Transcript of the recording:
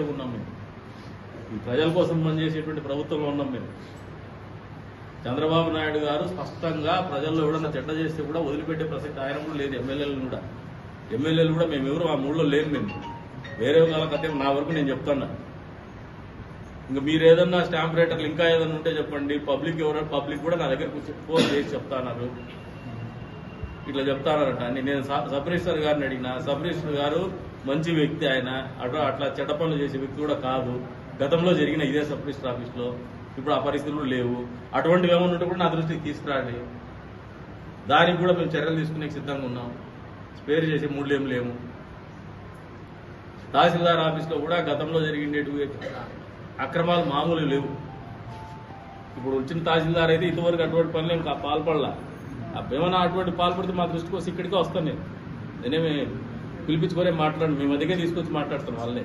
ఉన్నాం మేము. ఈ ప్రజల కోసం పనిచేసేటువంటి ప్రభుత్వంలో ఉన్నాం మేము. చంద్రబాబు నాయుడు గారు స్పష్టంగా ప్రజల్లో ఎవడన్నా చెడ్డ చేస్తే కూడా వదిలిపెట్టే ప్రసక్తి ఆయన కూడా లేదు ఎమ్మెల్యేలు కూడా. ఎమ్మెల్యేలు కూడా మేము ఎవరు ఆ మూడులో లేము మేము. వేరే వాళ్ళ కథ నా వరకు నేను చెప్తాను. ఇంకా మీరు ఏదన్నా స్టాంప్ రేటర్లు ఇంకా ఏదన్నా ఉంటే చెప్పండి పబ్లిక్ ఎవరైనా పబ్లిక్ కూడా నా దగ్గర ఫోన్ చేసి చెప్తాను. ఇట్లా చెప్తారట అని నేను సబ్ రిజిస్టర్ గారిని అడిగిన సబ్ రిజిస్టర్ గారు మంచి వ్యక్తి ఆయన. అటు అట్లా చెడ్డ పనులు చేసే వ్యక్తి కూడా కాదు. గతంలో జరిగిన ఇదే సబ్ రిజిస్టర్ ఆఫీస్లో. ఇప్పుడు ఆ పరిస్థితులు లేవు. అటువంటివి ఏమైనా ఉంటే కూడా నా దృష్టికి తీసుకురాండి. దానికి కూడా మేము చర్యలు తీసుకునే సిద్ధంగా ఉన్నాం. స్పేర్ చేసే మూడు ఏం లేము. తహసీల్దార్ ఆఫీస్లో కూడా గతంలో జరిగినటువంటి అక్రమాలు మామూలు లేవు. ఇప్పుడు వచ్చిన తహసీల్దార్ అయితే ఇంతవరకు అటువంటి పనులు ఇంకా పాల్పడలా. ఏమైనా అటువంటి పాల్పడితే మా దృష్టికి వస్తే ఇక్కడికే వస్తాను నేను. నేనేమి పిలిపించుకోరే మాట్లాడు మేము మధ్యకే తీసుకొచ్చి మాట్లాడుతాను వాళ్ళని.